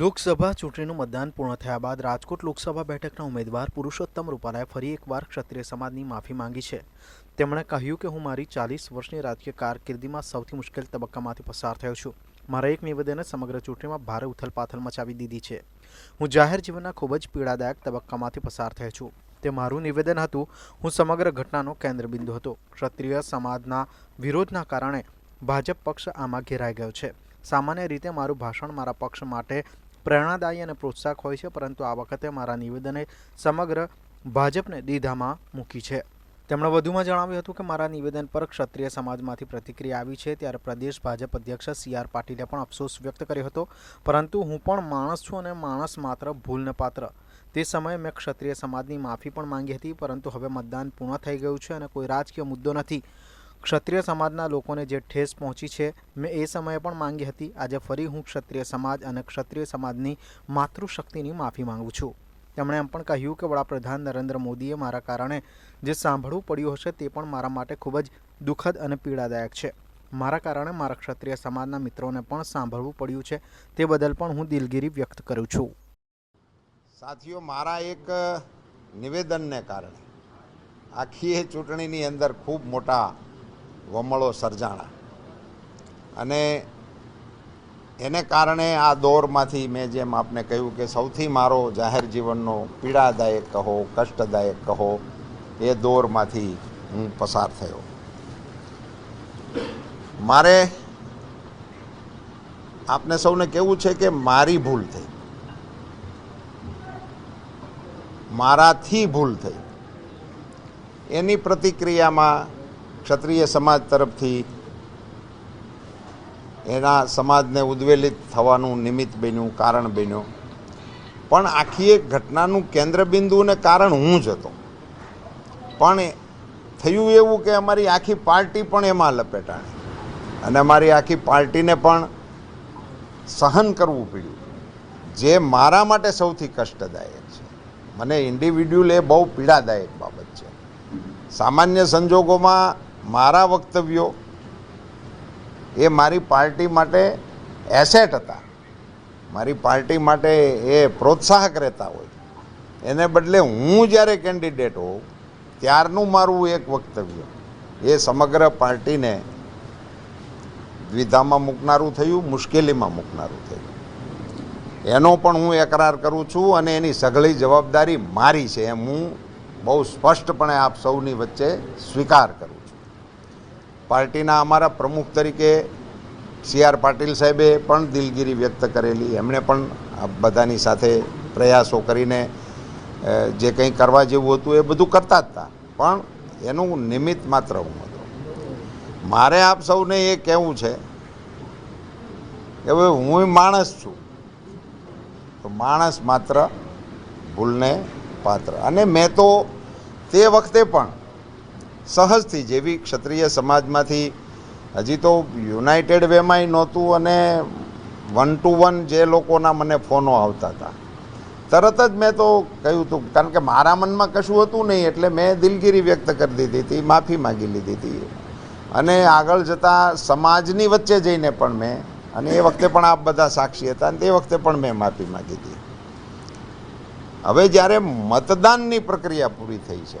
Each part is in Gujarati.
લોકસભા ચૂંટણીનું મતદાન પૂર્ણ થયા બાદ રાજકોટ લોકસભા બેઠકના ઉમેદવાર પુરુષોત્તમ રૂપાલાએ ફરી એકવાર ક્ષત્રિય સમાજની માફી માંગી છે. તેમણે કહ્યું કે હું મારી ચાલીસ વર્ષની રાજકીય કારકિર્દીમાં સૌથી મુશ્કેલ તબક્કામાંથી પસાર થયો છું. મારા એક નિવેદને સમગ્ર ચૂંટણીમાં ભારે ઉથલપાથલ મચાવી દીધી છે. હું જાહેર જીવનના ખૂબ જ પીડાદાયક તબક્કામાંથી પસાર થયો છું. તે મારું નિવેદન હતું. હું સમગ્ર ઘટનાનો કેન્દ્રબિંદુ હતો. ક્ષત્રિય સમાજના વિરોધના કારણે ભાજપ પક્ષ આમાં ઘેરાઈ ગયો છે. સામાન્ય રીતે મારું ભાષણ મારા પક્ષ માટે પ્રેરણાદાયી અને પ્રોત્સાહક હોય છે, પરંતુ આ વખતે મારા નિવેદને સમગ્ર ભાજપને દીધામાં મૂકી છે. તેમણે વધુમાં જણાવ્યું હતું કે મારા નિવેદન પર ક્ષત્રિય સમાજમાંથી પ્રતિક્રિયા આવી છે, ત્યારે પ્રદેશ ભાજપ અધ્યક્ષ સી આર પાટીલે પણ અફસોસ વ્યક્ત કર્યો હતો, પરંતુ હું પણ માણસ છું અને માણસ માત્ર ભૂલને પાત્ર. તે સમયે મેં ક્ષત્રિય સમાજની માફી પણ માંગી હતી, પરંતુ હવે મતદાન પૂર્ણ થઈ ગયું છે અને કોઈ રાજકીય મુદ્દો નથી. ક્ષત્રિય સમાજના લોકોને જે ઠેસ પહોંચી છે, મેં એ સમયે પણ માંગી હતી. આજે ફરી હું ક્ષત્રિય સમાજ અને ક્ષત્રિય સમાજની માતૃશક્તિની માફી માંગુ છું. તેમણે એમ પણ કહ્યું કે, વડાપ્રધાન નરેન્દ્ર મોદીએ મારા કારણે જે સાંભળવું પડ્યું હશે તે પણ મારા માટે ખૂબ જ દુઃખદ અને પીડાદાયક છે. મારા કારણે મારા ક્ષત્રિય સમાજના મિત્રોને પણ સાંભળવું પડ્યું છે. તે બદલ પણ હું દિલગીરી વ્યક્ત કરું છું. સાથીઓ, મારા એક નિવેદનને કારણે આખી ચૂંટણીની અંદર ખૂબ મોટા વમળો સર્જાણા. અને એને કારણે આ દોરમાંથી મેં જેમ આપને કહ્યું કે સૌથી મારો જાહેર જીવનનો પીડાદાયક કહો, કષ્ટદાયક કહો, એ દોરમાંથી હું પસાર થયો. મારે આપને સૌને કહેવું છે કે મારી ભૂલ થઈ. મારાથી ભૂલ થઈ. એની પ્રતિક્રિયામાં ક્ષત્રિય સમાજ તરફથી એના સમાજને ઉદ્વેલિત થવાનું નિમિત્ત બન્યું, કારણ બન્યું. પણ આખી એક ઘટનાનું કેન્દ્રબિંદુ અને કારણ હું જ હતો. પણ થયું એવું કે અમારી આખી પાર્ટી પણ એમાં લપેટાણી. અને અમારી આખી પાર્ટીને પણ સહન કરવું પડ્યું. જે મારા માટે સૌથી કષ્ટદાયક છે. મને ઇન્ડિવિડ્યુઅલ એ બહુ પીડાદાયક બાબત છે. સામાન્ય સંજોગોમાં મારા વક્તવ્યો એ મારી પાર્ટી માટે એસેટ હતા. મારી પાર્ટી માટે એ પ્રોત્સાહક રહેતા હોય. એને બદલે હું જ્યારે કેન્ડિડેટ હોઉં, ત્યારનું મારું એક વક્તવ્ય. એ સમગ્ર પાર્ટીને દ્વિધામાં મૂકનારું થયું, મુશ્કેલીમાં મૂકનારું થયું. એનો પણ હું એકરાર કરું છું અને એની સઘળી જવાબદારી મારી છે એમ હું બહુ સ્પષ્ટપણે આપ સૌની વચ્ચે સ્વીકાર કરું પાર્ટીના અમારા પ્રમુખ તરીકે સી આર પાટીલ સાહેબે પણ દિલગીરી વ્યક્ત કરેલી. એમણે પણ બધાની સાથે પ્રયાસો કરીને જે કંઈ કરવા જેવું હતું એ બધું કરતા જ હતા. પણ એનું નિમિત્ત માત્ર હું હતો. મારે આપ સૌને એ કહેવું છે કે હવે હું માણસ છું. તો માણસ માત્ર ભૂલને પાત્ર. અને મેં તો તે વખતે પણ સહજથી જેવી ક્ષત્રિય સમાજમાંથી હજી તો યુનાઇટેડ વેમાંય નહોતું અને વન ટુ વન જે લોકોના મને ફોનો આવતા હતા. તરત જ મેં તો કહ્યું હતું કારણ કે મારા મનમાં કશું હતું નહીં, એટલે મેં દિલગીરી વ્યક્ત કરી દીધી હતી, માફી માગી લીધી હતી. અને આગળ જતાં સમાજની વચ્ચે જઈને પણ મેં, અને એ વખતે પણ આપ બધા સાક્ષી હતા, અને તે વખતે પણ મેં માફી માગી હતી હવે જ્યારે મતદાનની પ્રક્રિયા પૂરી થઈ છે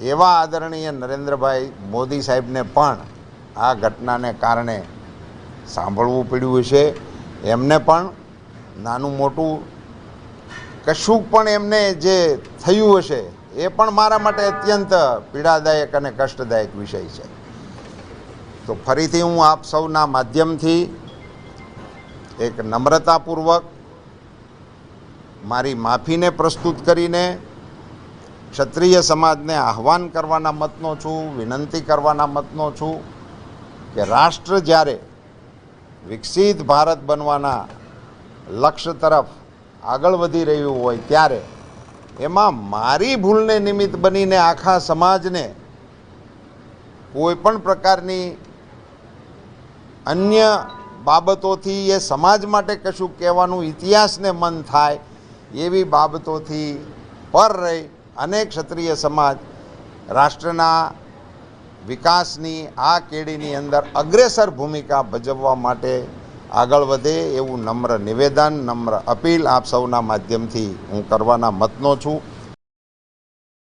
એવા આદરણીય નરેન્દ્રભાઈ મોદી સાહેબને પણ આ ઘટનાને કારણે સાંભળવું પડ્યું છે એમને પણ નાનું મોટું કશું પણ એમને જે થયું હશે, એ પણ મારા માટે અત્યંત પીડાદાયક અને કષ્ટદાયક વિષય છે. તો ફરીથી હું આપ સૌના માધ્યમથી એક નમ્રતાપૂર્વક મારી માફીને પ્રસ્તુત કરીને ક્ષત્રિય સમાજને આહવાન કરવાના મતનો છું, વિનંતી કરવાના મતનો છું કે રાષ્ટ્ર જ્યારે વિકસિત ભારત બનવાના લક્ષ્ય તરફ આગળ વધી રહ્યું હોય ત્યારે એમાં મારી ભૂલને નિમિત્ત બનીને આખા સમાજને કોઈ પણ પ્રકારની અન્ય બાબતોથી એ સમાજ માટે કશું કહેવાનું ઇતિહાસને મન થાય એવી બાબતોથી પર રહી અનેક ક્ષત્રિય સમાજ રાષ્ટ્રના વિકાસની, આ કેડીની અંદર અગ્રેસર ભૂમિકા ભજવવા માટે આગળ વધે એવું નમ્ર નિવેદન, નમ્ર અપીલ આપ સૌના માધ્યમથી હું કરવાના મતનો છું.